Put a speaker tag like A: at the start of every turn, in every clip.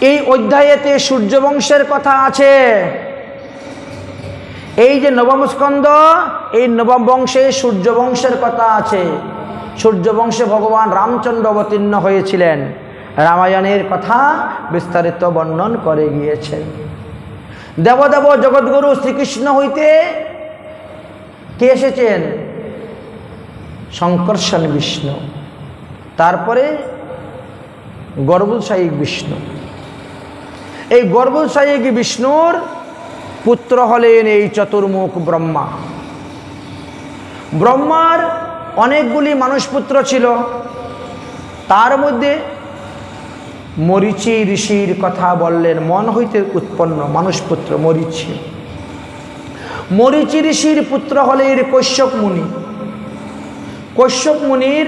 A: এই অধ্যায়েতে সূর্যবংশের কথা আছে। এই যে নবম স্কন্দ এই নবম বংশে সূর্যবংশের কথা আছে। সূর্যবংশে ভগবান রামচন্দ্র অবতীর্ণ হয়েছিলেন। রামায়ণের কথা বিস্তারিত বর্ণন করে গিয়েছেন দেবদেব জগৎগুরু শ্রীকৃষ্ণ হইতে কে এসেছেন? শঙ্কর্ষণ বিষ্ণু। তারপরে গর্ভসায়িক বিষ্ণু। এই গর্ভসায়িক বিষ্ণুর? পুত্র হলেন এই চতুর্মুখ ব্রহ্মা। ব্রহ্মার অনেকগুলি মানুষপুত্র ছিল। তার মধ্যে মরিচি ঋষির কথা বললেন, মন হইতে উৎপন্ন মানুষপুত্র মরিচি। মরিচি ঋষির পুত্র হলেন কৈশ্যপ মুনি। কৈশ্যপ মুনির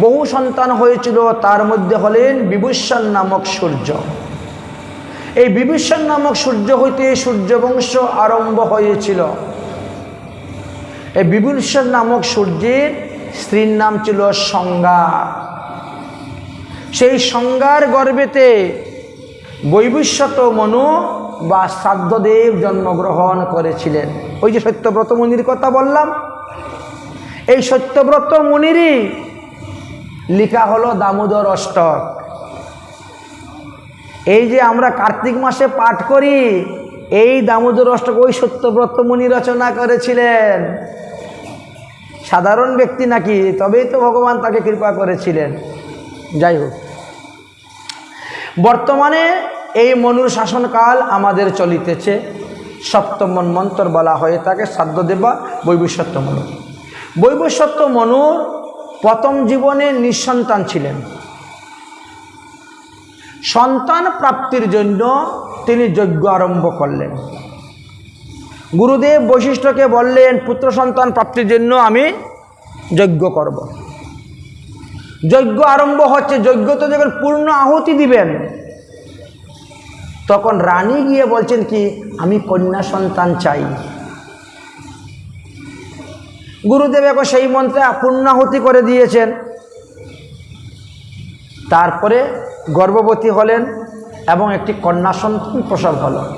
A: বহু সন্তান হয়েছিল, তার মধ্যে হলেন বিভূষণ নামক সূর্য। এই বিভীষণ নামক সূর্য হইতে সূর্যবংশ আরম্ভ হয়েছিল। এই বিভীষণ নামক সূর্যের স্ত্রীর নাম ছিল সংজ্ঞা সেই সংজ্ঞার গর্বেতে বৈবিষ্যত মনু বা শ্রাদ্ধদেব জন্মগ্রহণ করেছিলেন। ওই যে সত্যব্রত মুনির কথা বললাম। এই সত্যব্রত মুনিরই লেখা হলো দামোদর অষ্টক। এই যে আমরা কার্তিক মাসে পাঠ করি, এই দামোদর অষ্টক ওই সত্যব্রত মুনি রচনা করেছিলেন। সাধারণ ব্যক্তি নাকি, তবেই তো ভগবান তাকে কৃপা করেছিলেন। যাই হোক। বর্তমানে এই মনুর শাসনকাল আমাদের চলিতেছে। সপ্তম মন্ত্র বলা হয়ে থাকে সাধ্যদেবা বৈবস্বত্ব মনু বৈবস্বত্ব মনুর প্রথম জীবনে নিঃসন্তান ছিলেন। সন্তান প্রাপ্তির জন্য তিনি যজ্ঞ আরম্ভ করলেন। গুরুদেব বৈশিষ্ট্যকে বললেন, পুত্র সন্তান প্রাপ্তির জন্য আমি যজ্ঞ করব। যজ্ঞ আরম্ভ হচ্ছে, যজ্ঞ তো যখন পূর্ণ আহুতি দিবেন, তখন রানী গিয়ে বলছেন কি, আমি কন্যা সন্তান চাই। গুরুদেব এখন সেই মন্ত্রে পূর্ণাহুতি করে দিয়েছেন। তারপরে গর্ভবতী হলেন এবং একটি কন্যা সন্তান প্রসব হলো।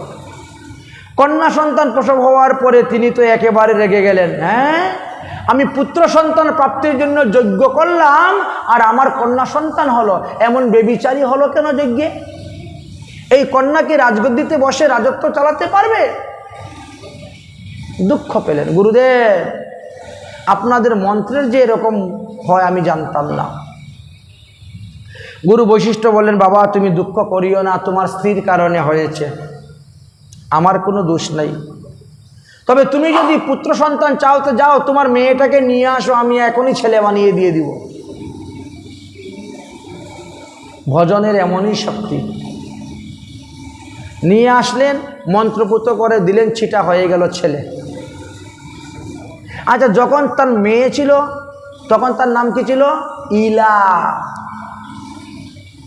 A: কন্যা সন্তান প্রসব হওয়ার পরে তিনি তো একেবারে রেগে গেলেন হ্যাঁ? আমি পুত্র সন্তান প্রাপ্তির জন্য যজ্ঞ করলাম আর আমার কন্যা সন্তান হলো। এমন বেবিচারী হলো কেন যজ্ঞে? এই কন্যা কি রাজগদ্দিতে বসে রাজত্ব চালাতে পারবে? দুঃখ পেলেন। গুরুদেব, আপনাদের মন্ত্রের যে এরকম হয় আমি জানতাম না। গুরু বৈশিষ্ট্য বললেন, বাবা, তুমি দুঃখ করিও না, তোমার স্ত্রীর কারণে হয়েছে। আমার কোনো দোষ নাই। তবে তুমি যদি পুত্র সন্তান চাও তো যাও, তোমার মেয়েটাকে নিয়ে আসো, আমি এখনই ছেলে বানিয়ে দিয়ে দিব। ভজনের এমনই শক্তি। নিয়ে আসলেন, মন্ত্রপুত করে দিলেন, ছিটা হয়ে গেল ছেলে। আচ্ছা যখন তার মেয়ে ছিল, তখন তার নাম কি ছিল? ইলা।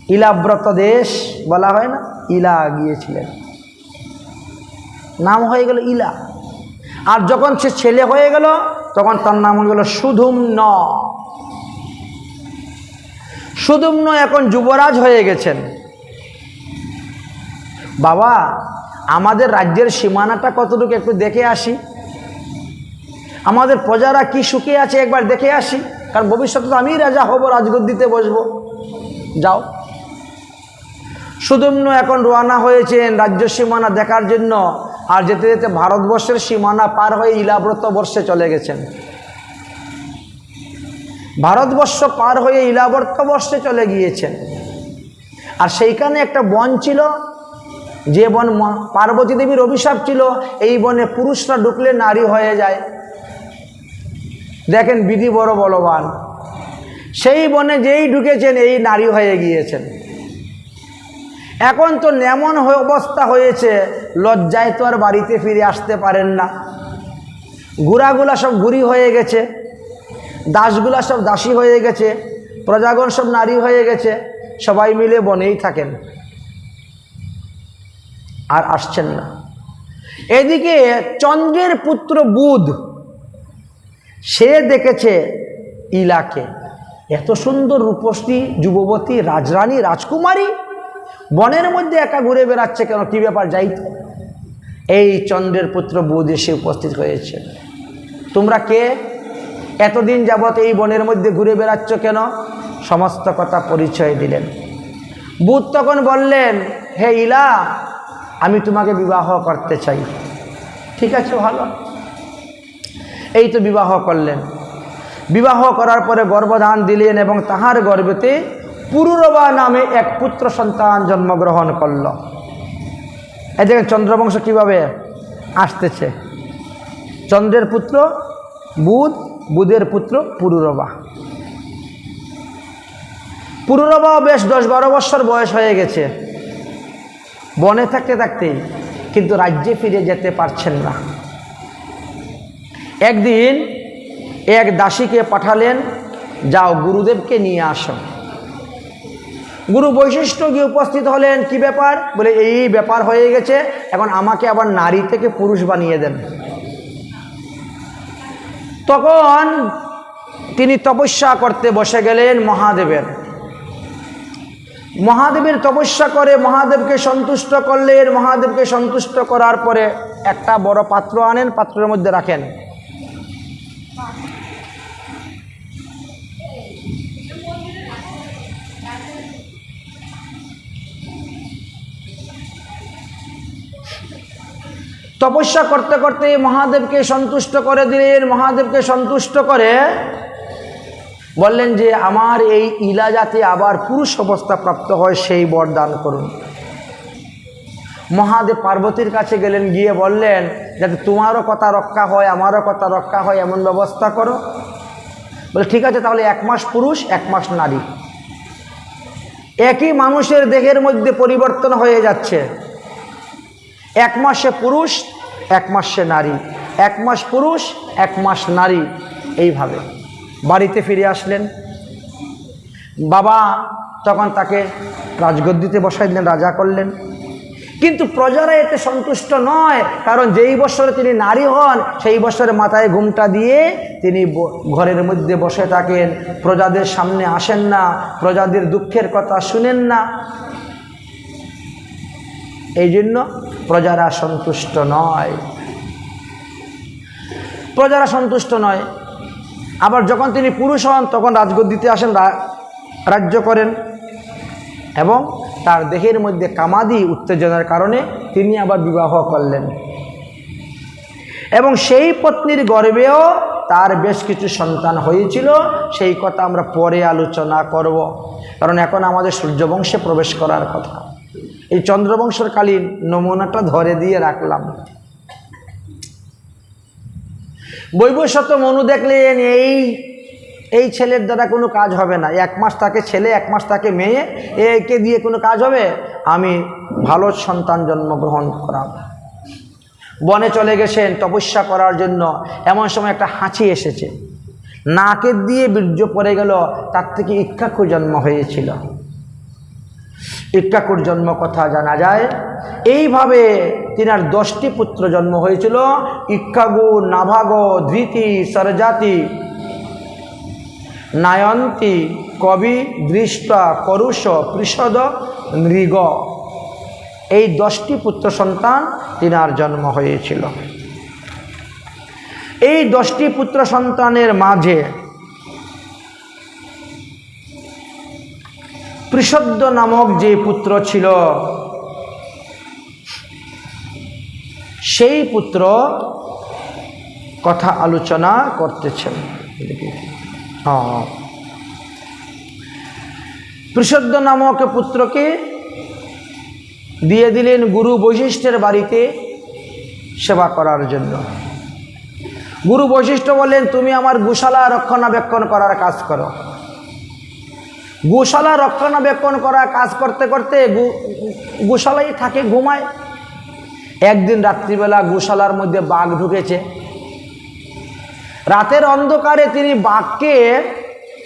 A: ইলাব্রত দেশ বলা হয় না? ইলা গিয়েছিলেন। নাম হয়ে গেল ইলা। আর যখন সে ছেলে হয়ে গেল, তখন তার নাম হয়ে গেল সুধুম্ন। সুধুম্ন এখন যুবরাজ হয়ে গেছেন। বাবা, আমাদের রাজ্যের সীমানাটা কতটুকু একটু দেখে আসি? আমাদের প্রজারা কি সুখে আছে একবার দেখে আসি। কারণ ভবিষ্যতে তো আমি রাজা হব, রাজগদ্দিতে বসবো। যাও। সুদম্ন এখন রোয়ানা হয়েছেন রাজ্য সীমানা দেখার জন্য। আর যেতে যেতে ভারতবর্ষের সীমানা পার হয়ে ইলাব্রত বর্ষে চলে গেছেন। ভারতবর্ষ পার হয়ে ইলাবর্ত বর্ষে চলে গিয়েছেন। আর সেইখানে একটা বন ছিল, যে বন পার্বতী দেবীর অভিশাপ ছিল, এই বনে পুরুষরা ঢুকলে নারী হয়ে যায়। দেখেন বিধি বড় বলবান। সেই বনে যেই ঢুকেছেন, এই নারী হয়ে গিয়েছেন। এখন তো এমন অবস্থা হয়েছে, লজ্জায় তো আর বাড়িতে ফিরে আসতে পারেন না। গুড়াগুলা সব গুড়ি হয়ে গেছে, দাসগুলা সব দাসী হয়ে গেছে, প্রজাগণ সব নারী হয়ে গেছে, সবাই মিলে বনেই থাকেন। আর আসছেন না। এদিকে চন্দ্রের পুত্র বুধ, সে দেখেছে ইলাকে। এত সুন্দর রূপশ্রী যুবতী রাজরানী, রাজকুমারী বনের মধ্যে একা ঘুরে বেড়াচ্ছে কেন? কী ব্যাপার যাই এই চন্দ্রের পুত্র বুধ এসে উপস্থিত হয়েছে। তোমরা কে? এতদিন যাবৎ এই বনের মধ্যে ঘুরে বেড়াচ্ছ কেন? সমস্ত কথা পরিচয় দিলেন। বুধ তখন বললেন, হে ইলা, আমি তোমাকে বিবাহ করতে চাই। ঠিক আছে, ভালো। এই তো বিবাহ করলেন। বিবাহ করার পরে গর্ভধান দিলেন এবং তাহার গর্ভেতে পুরুরবা নামে এক পুত্র সন্তান জন্মগ্রহণ করল। এই দেখেন চন্দ্রবংশ কীভাবে আসতেছে? চন্দ্রের পুত্র বুধ, বুধের পুত্র পুরুরবা। পুরুরবাও বেশ দশ বারো বছর বয়স হয়ে গেছে। বনে থাকতে থাকতেই কিন্তু রাজ্যে ফিরে যেতে পারছেন না। একদিন এক দাসীকে পাঠালেন, যাও গুরুদেবকে নিয়ে আসো। গুরু বৈশিষ্ট্য গিয়ে উপস্থিত হলেন, কি ব্যাপার? বলে, এই ব্যাপার হয়ে গেছে, এখন আমাকে আবার নারী থেকে পুরুষ বানিয়ে দেন। তখন তিনি তপস্যা করতে বসে গেলেন মহাদেবের। মহাদেবের তপস্যা করে মহাদেবকে সন্তুষ্ট করলেন। মহাদেবকে সন্তুষ্ট করার পরে একটা বড় পাত্র আনেন, পাত্রের মধ্যে রাখেন। তপস্যা করতে করতে মহাদেবকে সন্তুষ্ট করে দিলেন। মহাদেবকে সন্তুষ্ট করে বললেন যে, আমার এই ইলা যাতে আবার পুরুষ অবস্থা প্রাপ্ত হয়, সেই বরদান করুন। মহাদেব পার্বতীর কাছে গেলেন, গিয়ে বললেন, যাতে তোমারও কথা রক্ষা হয়, আমারও কথা রক্ষা হয়, এমন ব্যবস্থা করো। বলে, ঠিক আছে, তাহলে এক মাস পুরুষ, এক মাস নারী। একই মানুষের দেহের মধ্যে পরিবর্তন হয়ে যাচ্ছে। এক মাসে পুরুষ, এক মাসে নারী। এক মাস পুরুষ, এক মাস নারী। এইভাবে। বাড়িতে ফিরে আসলেন। বাবা তখন তাকে রাজগদ্দিতে বসাই দিলেন, রাজা করলেন। কিন্তু প্রজারা এতে সন্তুষ্ট নয়, কারণ যেই বছরে তিনি নারী হন, সেই বছরে মাথায় ঘুমটা দিয়ে তিনি ঘরের মধ্যে বসে থাকেন। প্রজাদের সামনে আসেন না, প্রজাদের দুঃখের কথা শুনেন না। এই জন্য প্রজারা সন্তুষ্ট নয়। প্রজারা সন্তুষ্ট নয়। আবার যখন তিনি পুরুষ হন, তখন রাজগদ্দিতে আসেন রাজ্য করেন এবং তার দেহের মধ্যে কামাদি উত্তেজনার কারণে তিনি আবার বিবাহ করলেন। এবং সেই পত্নীর গর্বেও তার বেশ কিছু সন্তান হয়েছিল। সেই কথা আমরা পরে আলোচনা করব। কারণ এখন আমাদের সূর্যবংশে প্রবেশ করার কথা। এই চন্দ্রবংশের কালীন নমুনাটা ধরে দিয়ে রাখলাম। বৈবশত মনু দেখলেন এই এই ছেলের দ্বারা কোনো কাজ হবে না। এক মাস তাকে ছেলে, এক মাস তাকে মেয়ে একে দিয়ে কোনো কাজ হবে? আমি ভালো সন্তান জন্মগ্রহণ করাব। বনে চলে গেছেন তপস্যা করার জন্য। এমন সময় একটা হাঁচি এসেছে। নাকের দিয়ে বীর্য পড়ে গেল, তার থেকে ইক্ষাক্ষু জন্ম হয়েছিল। ইক্কাকুর জন্ম কথা জানা যায়। এইভাবে তিনার দশটি পুত্র জন্ম হয়েছিল। ইক্কাগু, নাভাগ, ধৃতি, সরজাতি, নায়ন্তী, কবি দৃষ্টা করুষ, পৃষদ, নৃগ। এই দশটি পুত্র সন্তান তিনার জন্ম হয়েছিল। এই দশটি পুত্র সন্তানের মাঝে পৃষদ্য নামক যে পুত্র ছিল, সেই পুত্র কথা আলোচনা করতেছেন। হ্যাঁ। পৃষদ্য নামক পুত্রকে দিয়ে দিলেন গুরু বৈশিষ্ট্যের বাড়িতে সেবা করার জন্য। গুরু বৈশিষ্ট্য বললেন, তুমি আমার গোশালা রক্ষণাবেক্ষণ করার কাজ করো। গোশালা রক্ষণাবেক্ষণ করা, কাজ করতে করতে গোশালাই থাকে, ঘুমায়। একদিন রাত্রিবেলা গোশালার মধ্যে বাঘ ঢুকেছে। রাতের অন্ধকারে তিনি বাঘকে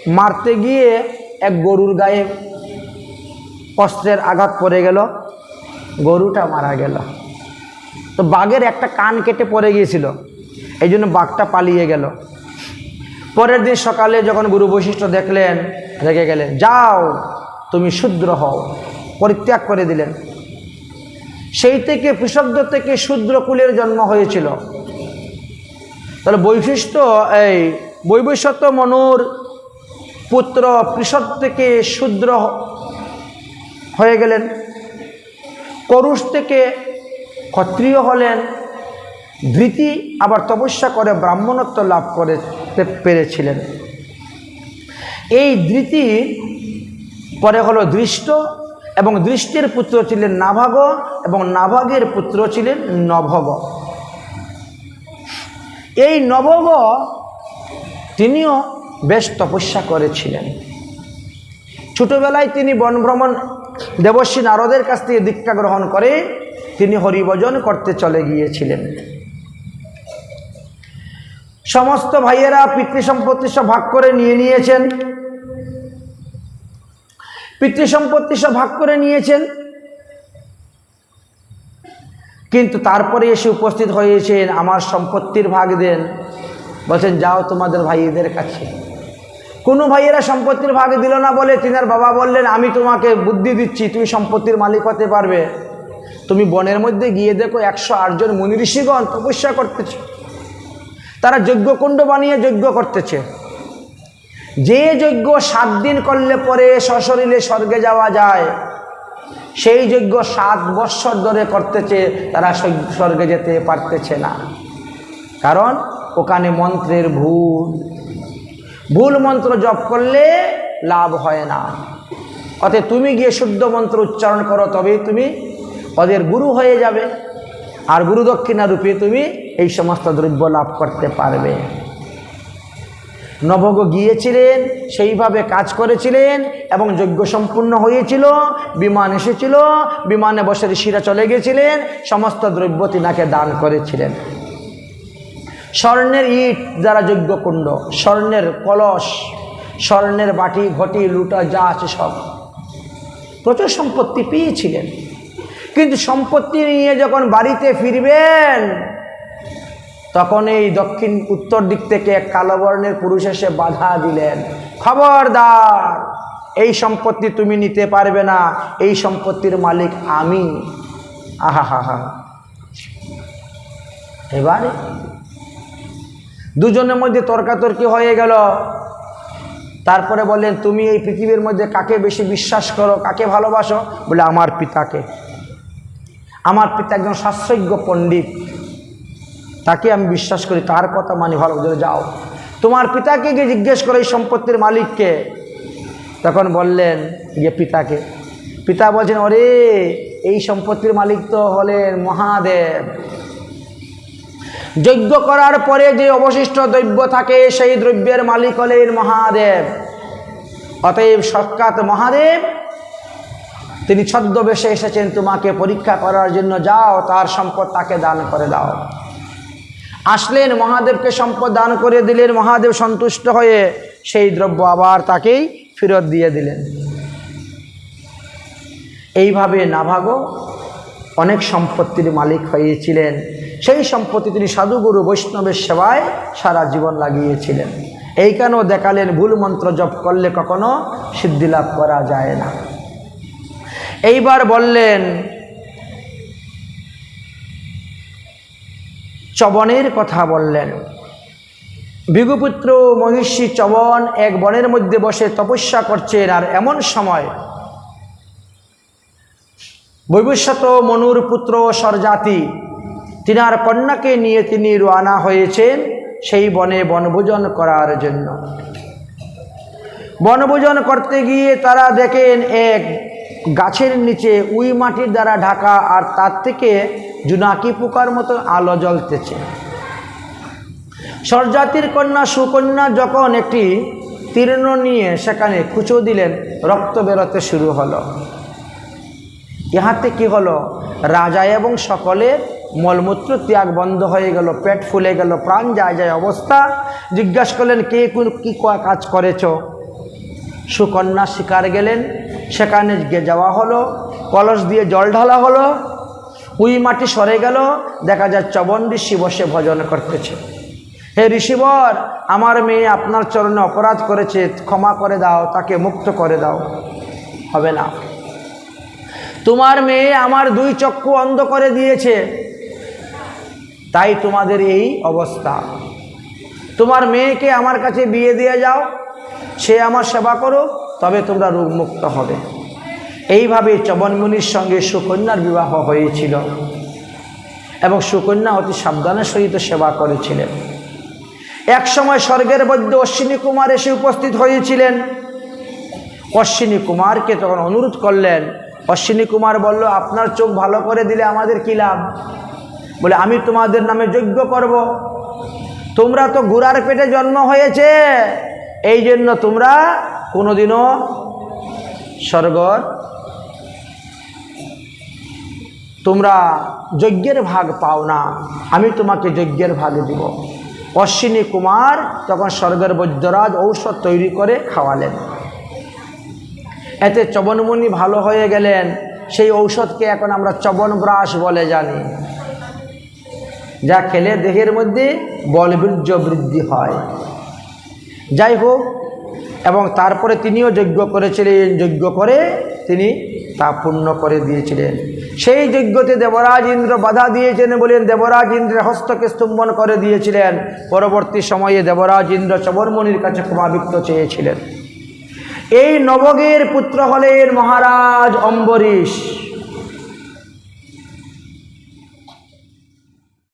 A: মারতে গিয়ে এক গরুর গায়ে অস্ত্রের আঘাত পড়ে গেল। গরুটা মারা গেল। তো বাঘের একটা কান কেটে পড়ে গিয়েছিল। এই জন্য বাঘটা পালিয়ে গেল। পরের দিন সকালে যখন গুরু বৈশিষ্ট্য দেখলেন রেগে গেলেন যাও, তুমি শূদ্র হও। পরিত্যাগ করে দিলেন। সেই থেকে পৃষব্দ থেকে শূদ্রকুলের জন্ম হয়েছিল। তাহলে বৈশিষ্ট্য এই বৈবৈশত্য মনুর পুত্র পৃষদ থেকে শূদ্র হয়ে গেলেন। করুষ থেকে ক্ষত্রিয় হলেন। ধৃতি আবার তপস্যা করে ব্রাহ্মণত্ব লাভ করে, পেরেছিলেন। এই ধৃতি পরে হলো দৃষ্ট এবং দৃষ্টির পুত্র ছিলেন নাভাগ এবং নাভাগের পুত্র ছিলেন নভগ। এই নভগ তিনিও বেশ তপস্যা করেছিলেন। ছোটবেলায় তিনি বনভ্রমণ দেবশ্রী নারদের কাছ থেকে দীক্ষা গ্রহণ করে তিনি হরিভজন করতে চলে গিয়েছিলেন। সমস্ত ভাইয়েরা পিতৃ সম্পত্তি সব ভাগ করে নিয়ে নিয়েছেন। পিতৃ সম্পত্তি সব ভাগ করে নিয়েছেন। কিন্তু তারপরে এসে উপস্থিত হয়েছেন, আমার সম্পত্তির ভাগ দেন। বলছেন, যাও তোমাদের ভাইদের কাছে। কোনো ভাইয়েরা সম্পত্তির ভাগ দিল না বলে তিনার বাবা বললেন, আমি তোমাকে বুদ্ধি দিচ্ছি, তুমি সম্পত্তির মালিক হতে পারবে। তুমি বনের মধ্যে গিয়ে দেখো একশো আটজন মুনি ঋষিগণ তপস্যা করতেছে। তারা যজ্ঞকুণ্ড বানিয়ে যজ্ঞ করতেছে। যে যজ্ঞ সাত দিন করলে পরে সশরীরে স্বর্গে যাওয়া যায়, সেই যজ্ঞ সাত বৎসর ধরে করতেছে, তারা স্বর্গে যেতে পারতেছে না। কারণ ওখানে মন্ত্রের ভুল। ভুল মন্ত্র জপ করলে লাভ হয় না। অতএব তুমি গিয়ে শুদ্ধ মন্ত্র উচ্চারণ করো, তবেই তুমি ওদের গুরু হয়ে যাবে। আর গুরু দক্ষিণা রূপে তুমি এই সমস্ত দ্রব্য লাভ করতে পারবে। নবগ গিয়েছিলেন, সেইভাবে কাজ করেছিলেন এবং যজ্ঞ সম্পূর্ণ হয়েছিল, বিমান এসেছিল, বিমানে বসে ঋষিরা চলে গেছিলেন, সমস্ত দ্রব্য তিনাকে দান করেছিলেন। স্বর্ণের ইট যারা যজ্ঞকুণ্ড, স্বর্ণের কলস, স্বর্ণের বাটি, ঘটি, লুটা, যা আছে সব। প্রচুর সম্পত্তি পেয়েছিলেন। কিন্তু সম্পত্তি নিয়ে যখন বাড়িতে ফিরবেন তখন এই দক্ষিণ উত্তর দিক থেকে এক কালো বর্ণের পুরুষ এসে বাধা দিলেন। খবরদার, এই সম্পত্তি তুমি নিতে পারবে না, এই সম্পত্তির মালিক আমি। আহা হা হা এবারে দুজনের মধ্যে তর্কাতর্কি হয়ে গেল। তারপরে বললেন, তুমি এই পৃথিবীর মধ্যে কাকে বেশি বিশ্বাস করো, কাকে ভালোবাসো? বলে, আমার পিতাকে। আমার পিতা একজন শাস্ত্রজ্ঞ পণ্ডিত। তাকে আমি বিশ্বাস করি, তার কথা মানি ভালো করে যাও। তোমার পিতাকে গিয়ে জিজ্ঞেস করো এই সম্পত্তির মালিককে। তখন বললেন গিয়ে পিতাকে। পিতা বলছেন, ওরে, এই সম্পত্তির মালিক তো হলেন মহাদেব। যজ্ঞ করার পরে যে অবশিষ্ট দ্রব্য থাকে, সেই দ্রব্যের মালিক হলেন মহাদেব। অতএব সৎকাত মহাদেব, তিনি ছদ্মবেশে এসেছেন, তোমাকে পরীক্ষা করার জন্য যাও, তার সম্পদ তাকে দান করে দাও। আসলেন মহাদেবকে সম্পদ দান করে দিলেন, মহাদেব সন্তুষ্ট হয়ে সেই দ্রব্য আবার তাকেই ফেরত দিয়ে দিলেন। এইভাবে নাভাগো, অনেক সম্পত্তির মালিক হয়েছিলেন। সেই সম্পত্তি তিনি সাধুগুরু বৈষ্ণবের সেবায় সারা জীবন লাগিয়েছিলেন। এই কেন দেখালেন, ভুল মন্ত্র জপ করলে কখনো সিদ্ধি লাভ করা যায় না। এইবার বললেন চবনের কথা বললেন। ভিগুপুত্র মহিষী চবন এক বনের মধ্যে বসে তপস্যা করছেন আর এমন সময় বৈবস্বত মনুর পুত্র সরজাতি তিনার কন্যাকে নিয়ে তিনি রোয়ানা হয়েছেন সেই বনে বনভোজন করার জন্য। বনভোজন করতে গিয়ে তারা দেখেন এক গাছের নিচে উই মাটির দ্বারা ঢাকা আর তার থেকে জুনাকি পোকার মতো আলো জ্বলতেছে। সরজাতির কন্যা, সুকন্যা যখন একটি তীর্ণ নিয়ে সেখানে খুঁচো দিলেন, রক্ত বেরোতে শুরু হলো। ইহাতে কি হলো? রাজা এবং সকলের মলমূত্র ত্যাগ বন্ধ হয়ে গেল, পেট ফুলে গেল, প্রাণ যায় যায় অবস্থা। জিজ্ঞাসা করলেন, কে কোন কী কাজ করেছ? সুকন্যা শিকার গেলেন, সেখানে যাওয়া হলো, কলস দিয়ে জল ঢালা হলো। উই মাটি সরে গেল, দেখা যায় চবন ঋষি বসে ভজন করতেছে। হে ঋষিবর, আমার মেয়ে আপনার চরণে অপরাধ করেছে, ক্ষমা করে দাও, তাকে মুক্ত করে দাও। হবে না। তোমার মেয়ে আমার দুই চক্ষু অন্ধ করে দিয়েছে। তাই তোমাদের এই অবস্থা। তোমার মেয়েকে আমার কাছে বিয়ে দিয়ে যাও, সে আমার সেবা করো তবে তোমরা রোগমুক্ত হবে। এইভাবে চবনমুনির সঙ্গে সুকন্যার বিবাহ হয়েছিল এবং সুকন্যা অতি সাবধানের সহিত সেবা করেছিলেন। এক সময় স্বর্গের মধ্যে অশ্বিনী কুমার এসে উপস্থিত হয়েছিলেন। অশ্বিনী কুমারকে তখন অনুরোধ করলেন। অশ্বিনী কুমার বলল, আপনার চোখ ভালো করে দিলে আমাদের কী লাভ? বলে, আমি তোমাদের নামে যজ্ঞ করব। তোমরা তো গুড়ার পেটে জন্ম হয়েছে। এই জন্য তোমরা কোনোদিনও স্বর্গর তোমরা যজ্ঞের ভাগ পাও না, আমি তোমাকে যজ্ঞের ভাগ দিব। অশ্বিনী কুমার তখন স্বর্গের বৈদ্যরাজ ঔষধ তৈরি করে খাওয়ালেন। এতে চবনমুনি ভালো হয়ে গেলেন। সেই ঔষধকে এখন আমরা চবনব্রাস বলে জানি। যা খেলে দেহের মধ্যে বলবীর্য বৃদ্ধি হয়। যাই হোক এবং তারপরে তিনিও যজ্ঞ করেছিলেন, যজ্ঞ করে তিনি তা পূর্ণ করে দিয়েছিলেন। সেই যজ্ঞতে দেবরাজ ইন্দ্র বাধা দিয়েছেন বলেন দেবরাজ ইন্দ্রের হস্তকে স্তম্ভন করে দিয়েছিলেন। পরবর্তী সময়ে দেবরাজ ইন্দ্র চবরমণির কাছে ক্ষমাভিক্ত চেয়েছিলেন। এই নবগের পুত্র হলেন মহারাজ অম্বরীশ।